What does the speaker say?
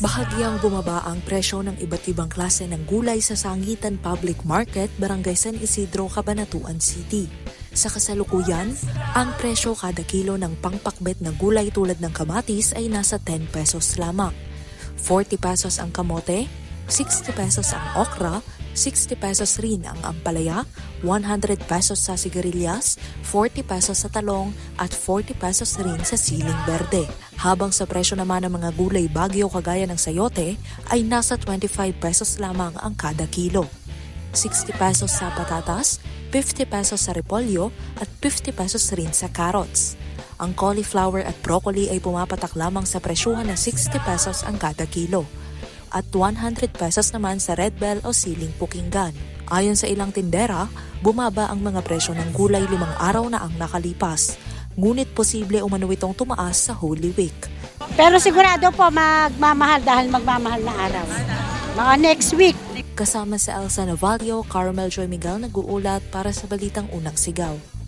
Bahagyang bumaba ang presyo ng iba't ibang klase ng gulay sa Sangitan Public Market, Barangay San Isidro, Cabanatuan City. Sa kasalukuyan, ang presyo kada kilo ng pangpakbet na gulay tulad ng kamatis ay nasa 10 pesos lamang. 40 pesos ang kamote, 60 pesos ang okra, 60 pesos rin ang ampalaya, 100 pesos sa sigarilyas, 40 pesos sa talong at 40 pesos rin sa siling berde. Habang sa presyo naman ng mga gulay bagyo kagaya ng sayote ay nasa 25 pesos lamang ang kada kilo. 60 pesos sa patatas, 50 pesos sa repolyo at 50 pesos rin sa carrots. Ang cauliflower at broccoli ay pumapatak lamang sa presyuhan na 60 pesos ang kada kilo at 100 pesos naman sa red bell o siling pukinggan. Ayon sa ilang tindera, bumaba ang mga presyo ng gulay limang araw na ang nakalipas. Ngunit posible umano itong tumaas sa Holy Week. Pero sigurado po magmamahal dahil magmamahal na araw. Mga next week. Kasama sa Elsa Navalio, Carmel Joy Miguel nag-uulat para sa Balitang Unang Sigaw.